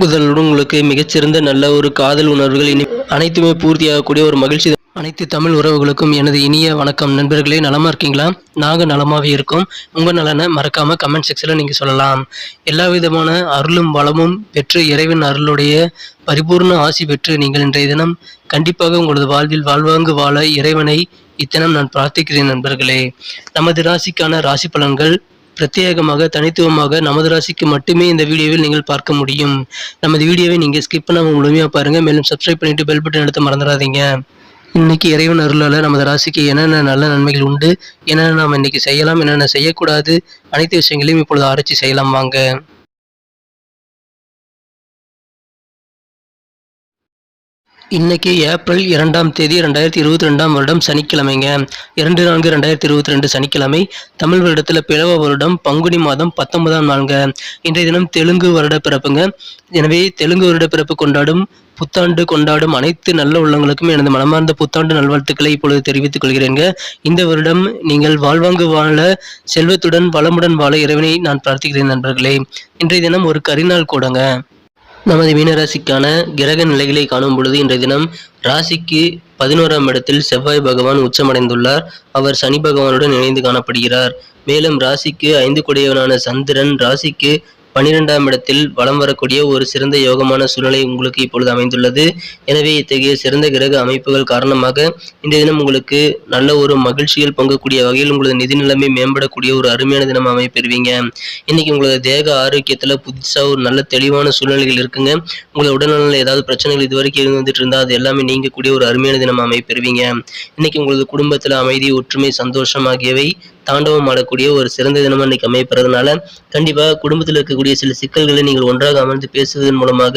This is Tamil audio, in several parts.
முதலுடன் உங்களுக்கு மிகச்சிறந்த நல்ல ஒரு காதல் உணர்வுகள் இனி அனைத்துமே பூர்த்தியாகக்கூடிய ஒரு மகிழ்ச்சி. அனைத்து தமிழ் உறவுகளுக்கும் எனது இனிய வணக்கம். நண்பர்களே நலமா இருக்கீங்களா? நாங்கள் நலமாவே இருக்கோம். உங்கள் நலனை மறக்காம கமெண்ட் செக்ஷனில் நீங்கள் சொல்லலாம். எல்லா விதமான அருளும் வளமும் பெற்று இறைவன் அருளுடைய பரிபூர்ண ஆசி பெற்று நீங்கள் இன்றைய தினம் கண்டிப்பாக உங்களது வாழ்வில் வாழ்வாங்கு வாழ இறைவனை இத்தனம் நான் பிரார்த்திக்கிறேன் நண்பர்களே. நமது ராசிக்கான ராசி பலன்கள் பிரத்யேகமாக தனித்துவமாக நமது ராசிக்கு மட்டுமே இந்த வீடியோவில் நீங்கள் பார்க்க முடியும். நமது வீடியோவை நீங்கள் ஸ்கிப் பண்ணாமல் முழுமையாக பாருங்கள் மேலும் சப்ஸ்கிரைப் பண்ணிட்டு பெல் பட்டன் எடுத்து மறந்துடாதீங்க. இன்னைக்கு இறைவன் அருளால் நமது ராசிக்கு என்னென்ன நல்ல நன்மைகள் உண்டு? என்னென்ன நாம் இன்னைக்கு செய்யலாம்? என்னென்ன செய்யக்கூடாது? அனைத்து விஷயங்களையும் இப்பொழுது ஆராய்ச்சி செய்யலாம். வாங்க. இன்னைக்கு ஏப்ரல் இரண்டாம் தேதி ரெண்டாயிரத்தி இருபத்தி ரெண்டாம் வருடம் சனிக்கிழமைங்க. இரண்டு நான்கு ரெண்டாயிரத்தி இருபத்தி ரெண்டு சனிக்கிழமை தமிழ் வருடத்தில் பிளவ வருடம் பங்குனி மாதம் பத்தொன்பதாம் நாளுங்க. இன்றைய தினம் தெலுங்கு வருட பிறப்புங்க. எனவே தெலுங்கு வருட பிறப்பு கொண்டாடும் புத்தாண்டு கொண்டாடும் அனைத்து நல்ல உள்ளங்களுக்கும் எனது மனமார்ந்த புத்தாண்டு நல்வாழ்த்துக்களை இப்பொழுது தெரிவித்துக் கொள்கிறேங்க இந்த வருடம் நீங்கள் வாழ்வாங்கு வாழ செல்வத்துடன் வளமுடன் வாழ இறைவனை நான் பிரார்த்திக்கிறேன் நண்பர்களே. இன்றைய தினம் ஒரு கரிநாள் கூடங்க. நமது மீனராசிக்கான கிரக நிலைகளை காணும் பொழுது இன்றைய தினம் ராசிக்கு பதினோராம் இடத்தில் செவ்வாய் பகவான் உச்சமடைந்துள்ளார். அவர் சனி பகவானுடன் இணைந்து காணப்படுகிறார். மேலும் ராசிக்கு ஐந்து கொடியவனான சந்திரன் ராசிக்கு பனிரெண்டாம் இடத்தில் வலம் வரக்கூடிய ஒரு சிறந்த யோகமான சூழ்நிலை உங்களுக்கு இப்பொழுது அமைந்துள்ளது. எனவே இத்தகைய சிறந்த கிரக அமைப்புகள் காரணமாக இந்த தினம் உங்களுக்கு நல்ல ஒரு மகிழ்ச்சியில் பங்கக்கூடிய வகையில் உங்களது நிதி நிலைமை மேம்படக்கூடிய ஒரு அருமையான தினம் அமைப்பெறுவீங்க. இன்னைக்கு உங்களது தேக ஆரோக்கியத்துல புதுசா ஒரு நல்ல தெளிவான சூழ்நிலைகள் இருக்குங்க. உங்களோட உடல்நலம் ஏதாவது பிரச்சனைகள் இதுவரைக்கும் இருந்து வந்துட்டு அது எல்லாமே நீங்கக்கூடிய ஒரு அருமையான தினம் அமைப்பெறுவீங்க. இன்னைக்கு உங்களது குடும்பத்துல அமைதி ஒற்றுமை சந்தோஷம் ஆகியவை தாண்டவம் ஆடக்கூடிய ஒரு சிறந்த தினமாக இன்னைக்கு அமையப்படுறதுனால கண்டிப்பாக குடும்பத்தில் இருக்கக்கூடிய சில சிக்கல்களை நீங்கள் ஒன்றாக அமர்ந்து பேசுவதன் மூலமாக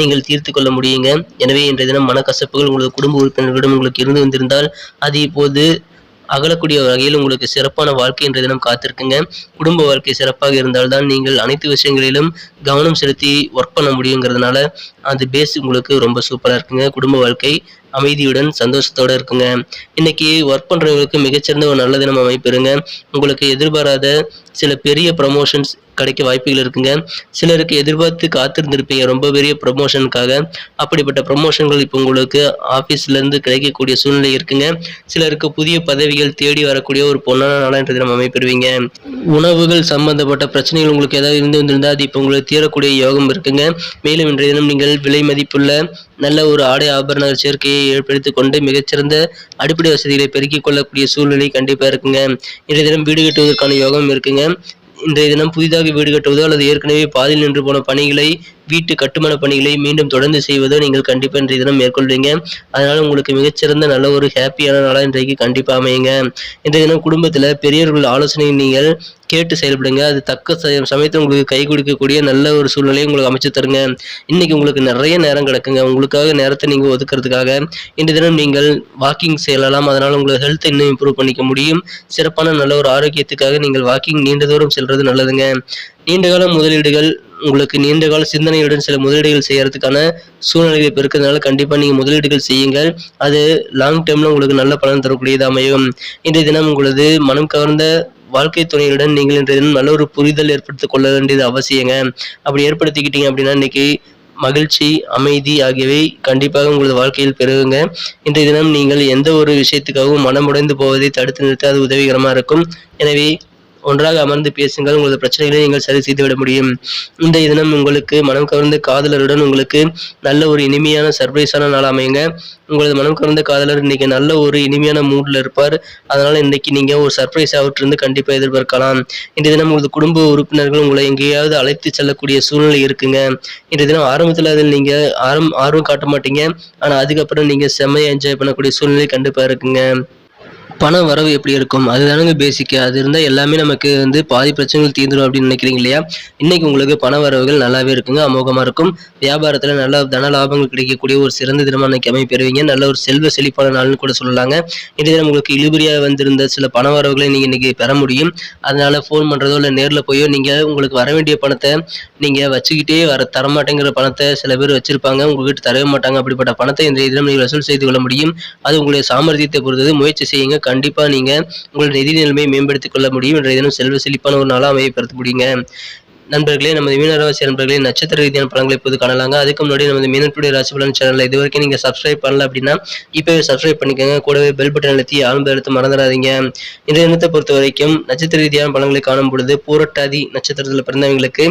நீங்கள் தீர்த்து கொள்ள முடியுங்க. எனவே இன்றைய தினம் மனக்கசப்புகள் உங்களது குடும்ப உறுப்பினர்களிடம் உங்களுக்கு இருந்து வந்திருந்தால் அது இப்போது அகலக்கூடிய வகையில் உங்களுக்கு சிறப்பான வாழ்க்கை இன்றைய தினம் காத்திருக்குங்க. குடும்ப வாழ்க்கை சிறப்பாக இருந்தால்தான் நீங்கள் அனைத்து விஷயங்களிலும் கவனம் செலுத்தி ஒர்க் பண்ண முடியுங்கிறதுனால அது பேஸ் உங்களுக்கு ரொம்ப சூப்பராக இருக்குங்க. குடும்ப வாழ்க்கை அமைதியுடன் சந்தோஷத்தோடு இருக்குங்க. இன்னைக்கு ஒர்க் பண்ணுறவங்களுக்கு மிகச்சிறந்த ஒரு நல்ல தினம் அமைப்பெறுங்க உங்களுக்கு எதிர்பாராத சில பெரிய ப்ரமோஷன்ஸ் கிடைக்க வாய்ப்புகள் இருக்குங்க. சிலருக்கு எதிர்பார்த்து காத்திருந்திருப்பீங்க. ரொம்ப பெரிய ப்ரமோஷனுக்காக அப்படிப்பட்ட ப்ரமோஷன்கள் இப்போ உங்களுக்கு ஆஃபீஸ்லேருந்து கிடைக்கக்கூடிய சூழ்நிலை இருக்குங்க. சிலருக்கு புதிய பதவிகள் தேடி வரக்கூடிய ஒரு பொன்னான நாளாக நம்ம தினம் அமைப்பெறுவீங்க உணவுகள் சம்பந்தப்பட்ட பிரச்சனைகள் உங்களுக்கு ஏதாவது இருந்து வந்திருந்தால் அது இப்போ உங்களுக்கு தீரக்கூடிய யோகம் இருக்குங்க. மேலும் இன்றைய தினம் நீங்கள் விலை மதிப்புள்ள நல்ல ஒரு ஆடை ஆபரண சேர்க்கையை ஏற்படுத்திக் கொண்டு மிகச்சிறந்த அடிப்படை வசதிகளை பெருக்கிக் கொள்ளக்கூடிய சூழ்நிலை கண்டிப்பாக இருக்குங்க. இன்றைய தினம் வீடு கட்டுவதற்கான யோகம் இருக்குங்க. இன்றைய தினம் புதிதாக வீடு கட்டுவதோ அல்லது ஏற்கனவே பாதியில் நின்று போன பணிகளை வீட்டு கட்டுமான பணிகளை மீண்டும் தொடர்ந்து செய்வதோ நீங்கள் கண்டிப்பாக இன்றைய தினம் மேற்கொள்வீங்க. அதனால உங்களுக்கு மிகச்சிறந்த நல்ல ஒரு ஹாப்பியான நாளாக இன்றைக்கு கண்டிப்பாக அமையுங்க. இன்றைய தினம் குடும்பத்தில் பெரியவர்கள் ஆலோசனை நீங்கள் கேட்டு செயல்படுங்க. அது தக்க ச- சமயத்தில் உங்களுக்கு கை கொடுக்கக்கூடிய நல்ல ஒரு சூழ்நிலையை உங்களுக்கு அமைச்சு தருங்க. இன்னைக்கு உங்களுக்கு நிறைய நேரம் கிடக்குங்க. உங்களுக்காக நேரத்தை நீங்கள் ஒதுக்குறதுக்காக இன்று தினம் நீங்கள் வாக்கிங் செல்லலாம் அதனால் உங்கள் ஹெல்த்தை இன்னும் இம்ப்ரூவ் பண்ணிக்க முடியும். சிறப்பான நல்ல ஒரு ஆரோக்கியத்துக்காக நீங்கள் வாக்கிங் நீண்ட தூரம் செல்றது நல்லதுங்க. நீண்டகால முதலீடுகள் உங்களுக்கு நீண்ட கால சிந்தனையுடன் சில முதலீடுகள் செய்யறதுக்கான சூழ்நிலைகள் இப்போ இருக்கிறதுனால கண்டிப்பாக நீங்கள் முதலீடுகள் செய்யுங்கள். அது லாங் டேர்மில் உங்களுக்கு நல்ல பலன் தரக்கூடியது அமையும். இன்றைய தினம் உங்களது மனம் கவர்ந்த வாழ்க்கை துணையுடன் நீங்கள் இன்றைய தினம் நல்ல ஒரு புரிதல் ஏற்படுத்திக் கொள்ள வேண்டியது அவசியங்க. அப்படி ஏற்படுத்திக்கிட்டீங்க அப்படின்னா இன்னைக்கு மகிழ்ச்சி அமைதி ஆகியவை கண்டிப்பாக உங்களது வாழ்க்கையில் பெருகுங்க. இன்றைய தினம் நீங்கள் எந்த ஒரு விஷயத்துக்காகவும் மனமுடைந்து போவதை தடுத்து நிறுத்த அது உதவிகரமாக இருக்கும். எனவே ஒன்றாக அமர்ந்து பேசுங்கள். உங்களது பிரச்சனைகளை நீங்கள் சரி செய்துவிட முடியும். இன்றைய தினம் உங்களுக்கு மனம் கவர்ந்த காதலருடன் உங்களுக்கு நல்ல ஒரு இனிமையான சர்ப்ரைஸான நாள் அமையுங்க. உங்களது மனம் கவர்ந்த காதலர் இன்னைக்கு நல்ல ஒரு இனிமையான மூடில் இருப்பார். அதனால இன்னைக்கு நீங்க ஒரு சர்ப்ரைஸ் அவற்றிருந்து கண்டிப்பாக எதிர்பார்க்கலாம். இன்றைய தினம் உங்களது குடும்ப உறுப்பினர்கள் உங்களை எங்கேயாவது அழைத்து செல்லக்கூடிய சூழ்நிலை இருக்குங்க. இன்றைய தினம் ஆரம்பத்தில் அதில் நீங்க ஆரம் ஆர்வம் காட்ட மாட்டீங்க. ஆனால் அதுக்கப்புறம் நீங்க செம்மையா என்ஜாய் பண்ணக்கூடிய சூழ்நிலை கண்டிப்பாக இருக்குங்க. பண வரவு எப்படி இருக்கும்? அதுதானுங்க பேசிக்கு அது இருந்தால் எல்லாமே நமக்கு வந்து பாதி பிரச்சனைகள் தீர்ந்துடும் அப்படின்னு நினைக்கிறீங்க இல்லையா? இன்னைக்கு உங்களுக்கு பண வரவுகள் நல்லாவே இருக்குங்க அமோகமாக இருக்கும். வியாபாரத்தில் நல்ல தன லாபங்கள் கிடைக்கக்கூடிய ஒரு சிறந்த தினமாக இன்னைக்கு அமைப்பெறுவீங்க நல்ல ஒரு செல்வ செழிப்பான நாள்னு கூட சொல்லலாங்க. இன்றைய தினம் உங்களுக்கு இழுபறியாக வந்திருந்த சில பண வரவுகளை நீங்கள் இன்னைக்கு பெற முடியும். அதனால் ஃபோன் பண்ணுறதோ இல்லை நேரில் போயோ நீங்கள் உங்களுக்கு வர வேண்டிய பணத்தை நீங்கள் வச்சுக்கிட்டே வர தரமாட்டேங்கிற பணத்தை சில பேர் வச்சுருப்பாங்க. உங்ககிட்ட தரவே மாட்டாங்க. அப்படிப்பட்ட பணத்தை இன்றைய தினம் நீங்கள் வசூல் செய்து கொள்ள முடியும். அது உங்களுடைய சாமர்த்தியத்தை பொறுத்தது. முயற்சி செய்யுங்க. கண்டிப்பாக நீங்கள் உங்களுடைய நிதி நிலைமையை மேம்படுத்திக் கொள்ள முடியும் என்ற தினம் செல்வ செழிப்பான ஒரு நாளாக அமையப்படுத்த முடியுங்க. நண்பர்களே நமது மீனராசி நண்பர்களே நட்சத்திர ரீதியான பலன்களை இப்போது காணலாங்க. அதுக்கு முன்னாடி நமது மீனத்துடைய ராசி பலன் சேனலில் இது வரைக்கும் நீங்கள் சப்ஸ்கிரைப் பண்ணல அப்படின்னா இப்போவே சப்ஸ்கிரைப் பண்ணிக்கோங்க. கூடவே பெல் பட்டன் அழுத்தி ஆழ்ந்து எடுத்து மறந்துடாதீங்க. இன்றைய தினத்தை பொறுத்த வரைக்கும் நட்சத்திர ரீதியான பலன்களை காணும் பொழுது பூரட்டாதி நட்சத்திரத்தில் பிறந்தவங்களுக்கு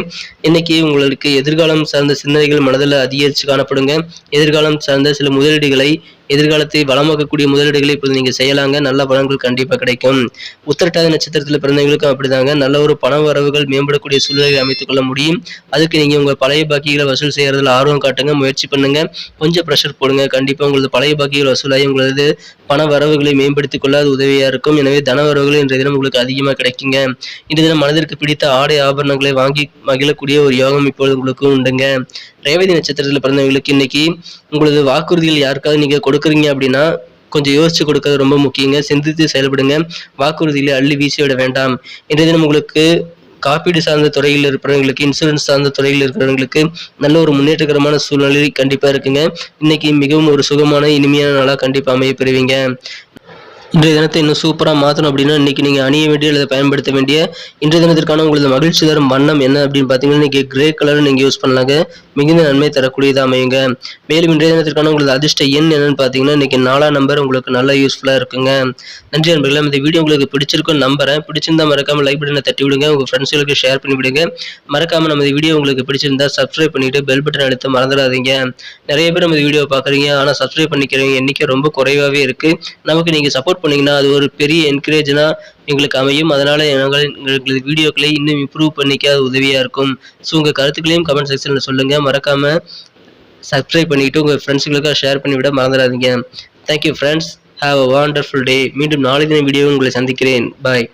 இன்னைக்கு உங்களுக்கு எதிர்காலம் சார்ந்த சிந்தனைகள் மனதில் அதிகரித்து காணப்படுங்க. எதிர்காலம் சார்ந்த சில முதலீடுகளை எதிர்காலத்தை வளமாக்கக்கூடிய முதலீடுகளை இப்போது நீங்கள் செய்யலாங்க. நல்ல பலன்கள் கண்டிப்பாக கிடைக்கும். உத்தரட்டாத நட்சத்திரத்தில் பிறந்தவங்களுக்கும் அப்படிதாங்க. நல்ல ஒரு பண வரவுகள் மேம்படக்கூடிய சூழ்நிலை அமைத்துக் கொள்ள முடியும். அதுக்கு நீங்கள் உங்கள் பழைய பாக்கிகளை வசூல் செய்கிறதுல ஆர்வம் காட்டுங்க முயற்சி பண்ணுங்க. கொஞ்சம் ப்ரெஷர் போடுங்க. கண்டிப்பாக உங்களது பழைய பாக்கிகள் வசூலாகி உங்களது பண வரவுகளை மேம்படுத்திக் கொள்ள அது உதவியாக இருக்கும். எனவே தன வரவுகள் இன்றைய தினம் உங்களுக்கு அதிகமாக கிடைக்குங்க. இன்றைய தினம் மனதிற்கு பிடித்த ஆடை ஆபரணங்களை வாங்கி மகிழக்கூடிய ஒரு யோகம் இப்பொழுது உங்களுக்கு உண்டுங்க. ரேவதி நட்சத்திரத்தில் பிறந்தவங்களுக்கு இன்னைக்கு உங்களது வாக்குறுதிகள் யாருக்காவது நீங்கள் கொடுக்குறீங்க அப்படின்னா கொஞ்சம் யோசிச்சு கொடுக்கறது ரொம்ப முக்கியங்க. சிந்தித்து செயல்படுங்க. வாக்குறுதிகளை அள்ளி வீசி விட வேண்டாம். இன்றைய தினம் உங்களுக்கு காப்பீடு சார்ந்த துறையில் இருக்கிறவங்களுக்கு இன்சூரன்ஸ் சார்ந்த துறையில் இருக்கிறவங்களுக்கு நல்ல ஒரு முன்னேற்றகரமான சூழ்நிலை கண்டிப்பாக இருக்குங்க. இன்னைக்கு மிகவும் ஒரு சுகமான இனிமையான நாளாக கண்டிப்பாக அமைய பெறுவீங்க. இன்றைய தினத்தை இன்னும் சூப்பராக மாற்றணும் அப்படின்னா இன்றைக்கி நீங்கள் அணிய வேண்டிய அல்லது பயன்படுத்த வேண்டிய இன்றைய தினத்திற்கான உங்களது மகிழ்ச்சி தரும் வண்ணம் என்ன அப்படின்னு பார்த்தீங்கன்னா இன்றைக்கி கிரே கலர் நீங்கள் யூஸ் பண்ணலாங்க. மிகுந்த நன்மை தரக்கூடியதாக அமையுங்க. மேலும் இன்றைய தினத்திற்கான உங்களது அதிர்ஷ்ட எண் என்னன்னு பார்த்தீங்கன்னா இன்றைக்கி நாலாம் நம்பர் உங்களுக்கு நல்லா யூஸ்ஃபுல்லாக இருக்குங்க. நன்றி நண்பர்களே இந்த வீடியோ உங்களுக்கு பிடிச்சிருக்கும் நம்புறேன். பிடிச்சிருந்தா மறக்காமல் லைக் பட்டனை தட்டி விடுங்க. உங்கள் ஃப்ரெண்ட்ஸ்களுக்கு ஷேர் பண்ணி விடுங்க. மறக்காமல் நம்ம வீடியோ உங்களுக்கு பிடிச்சிருந்தா சப்ஸ்கிரைப் பண்ணிவிட்டு பெல் பட்டன் அழுத்த மறந்துடாதீங்க. நிறைய பேர் நம்ம வீடியோ பார்க்குறீங்க. ஆனால் சப்ஸ்கிரைப் பண்ணிக்கிறவங்க எண்ணிக்கை ரொம்ப குறைவாகவே இருக்குது நமக்கு நீங்கள் சப்போர்ட் பண்ணீங்கன்னா அது ஒரு பெரிய என்கரேஜ்னா எங்களுக்கு அமையும். அதனால் நாங்கள் எங்களுக்கு வீடியோக்களை இன்னும் இம்ப்ரூவ் பண்ணிக்க அது உதவியாக இருக்கும். ஸோ உங்கள் கருத்துக்களையும் கமெண்ட் செக்ஷனில் சொல்லுங்கள் மறக்காமல் சப்ஸ்கிரைப் பண்ணிக்கிட்டு உங்கள் ஃப்ரெண்ட்ஸுங்களுக்காக ஷேர் பண்ணிவிட மறந்துடாதீங்க. Thank you friends have a wonderful day மீண்டும் நாளை தின வீடியோ உங்களை சந்திக்கிறேன். பாய்